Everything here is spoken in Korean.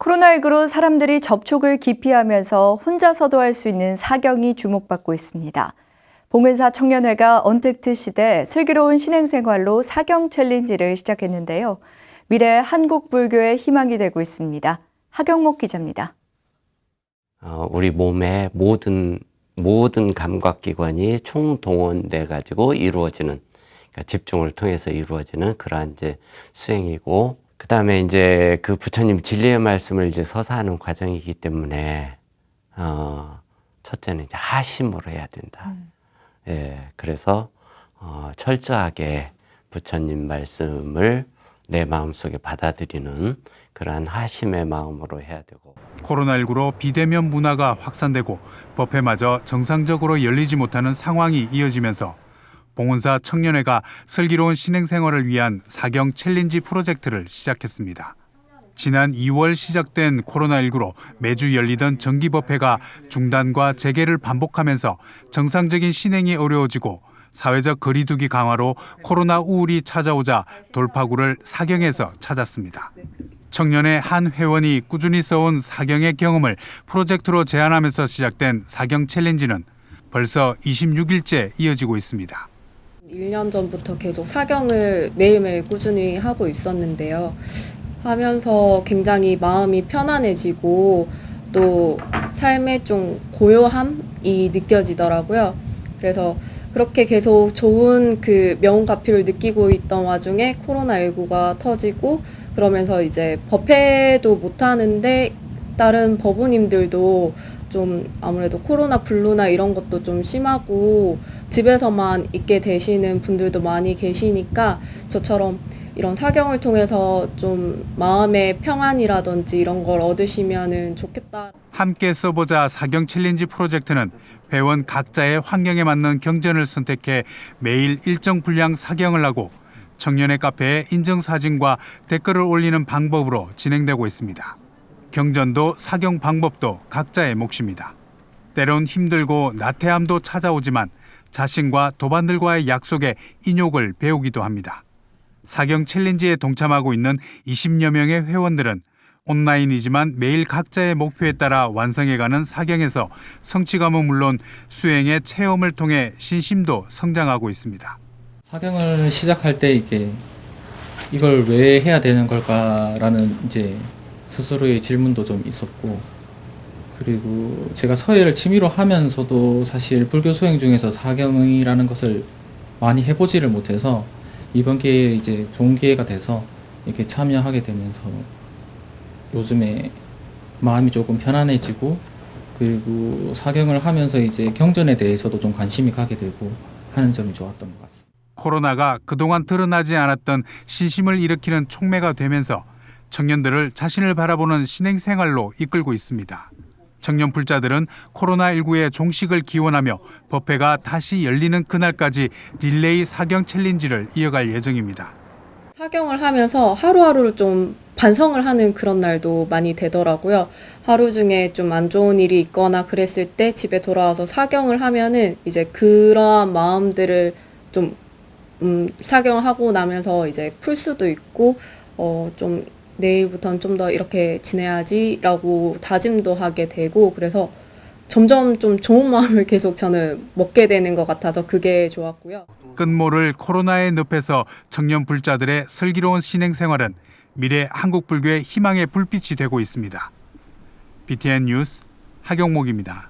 코로나19로 사람들이 접촉을 기피하면서 혼자서도 할 수 있는 사경이 주목받고 있습니다. 봉은사 청년회가 언택트 시대 슬기로운 신행생활로 사경 챌린지를 시작했는데요. 미래 한국 불교의 희망이 되고 있습니다. 하경목 기자입니다. 어, 우리 몸의 모든 모든 감각기관이 총동원돼 가지고 이루어지는 그러니까 집중을 통해서 이루어지는 그러한 이제 수행이고 그 다음에 이제 그 부처님 진리의 말씀을 이제 서사하는 과정이기 때문에 어, 첫째는 이제 하심으로 해야 된다. 예, 그래서 어, 철저하게 부처님 말씀을 내 마음속에 받아들이는 그러한 하심의 마음으로 해야 되고 코로나19로 비대면 문화가 확산되고 법회마저 정상적으로 열리지 못하는 상황이 이어지면서 봉은사 청년회가 슬기로운 신행 생활을 위한 사경 챌린지 프로젝트를 시작했습니다. 지난 2월 시작된 코로나19로 매주 열리던 정기법회가 중단과 재개를 반복하면서 정상적인 신행이 어려워지고 사회적 거리두기 강화로 코로나 우울이 찾아오자 돌파구를 사경에서 찾았습니다. 청년의 한 회원이 꾸준히 써온 사경의 경험을 프로젝트로 제안하면서 시작된 사경 챌린지는 벌써 26일째 이어지고 있습니다. 1년 전부터 계속 사경을 매일매일 꾸준히 하고 있었는데요. 하면서 굉장히 마음이 편안해지고 또 삶의 좀 고요함이 느껴지더라고요. 그래서 그렇게 계속 좋은 그 명운가피를 느끼고 있던 와중에 코로나19가 터지고 그러면서 이제 법회도 못 하는데 다른 법우님들도 좀 아무래도 코로나 블루나 이런 것도 좀 심하고 집에서만 있게 되시는 분들도 많이 계시니까 저처럼 이런 사경을 통해서 좀 마음의 평안이라든지 이런 걸 얻으시면은 좋겠다. 함께 써보자 사경 챌린지 프로젝트는 회원 각자의 환경에 맞는 경전을 선택해 매일 일정 분량 사경을 하고 청년의 카페에 인증 사진과 댓글을 올리는 방법으로 진행되고 있습니다. 경전도 사경 방법도 각자의 몫입니다. 때론 힘들고 나태함도 찾아오지만 자신과 도반들과의 약속에 인욕을 배우기도 합니다. 사경 챌린지에 동참하고 있는 20여 명의 회원들은 온라인이지만 매일 각자의 목표에 따라 완성해가는 사경에서 성취감은 물론 수행의 체험을 통해 신심도 성장하고 있습니다. 사경을 시작할 때 이게 이걸 왜 해야 되는 걸까라는 이제 스스로의 질문도 좀 있었고 그리고 제가 서예를 취미로 하면서도 사실 불교 수행 중에서 사경이라는 것을 많이 해보지를 못해서 이번 기회에 이제 좋은 기회가 돼서 이렇게 참여하게 되면서 요즘에 마음이 조금 편안해지고 그리고 사경을 하면서 이제 경전에 대해서도 좀 관심이 가게 되고 하는 점이 좋았던 것 같습니다. 코로나가 그동안 드러나지 않았던 신심을 일으키는 촉매가 되면서 청년들을 자신을 바라보는 신행 생활로 이끌고 있습니다. 청년 불자들은 코로나19의 종식을 기원하며 법회가 다시 열리는 그날까지 릴레이 사경 챌린지를 이어갈 예정입니다. 사경을 하면서 하루하루를 좀 반성을 하는 그런 날도 많이 되더라고요. 하루 중에 좀 안 좋은 일이 있거나 그랬을 때 집에 돌아와서 사경을 하면은 이제 그러한 마음들을 좀 음, 사경을 하고 나면서 이제 풀 수도 있고 어, 좀 내일부터는 좀 더 이렇게 지내야지라고 다짐도 하게 되고 그래서 점점 좀 좋은 마음을 계속 저는 먹게 되는 것 같아서 그게 좋았고요. 끝모를 코로나의 늪에서 청년 불자들의 슬기로운 신행 생활은 미래 한국 불교의 희망의 불빛이 되고 있습니다. BTN 뉴스 하경목입니다.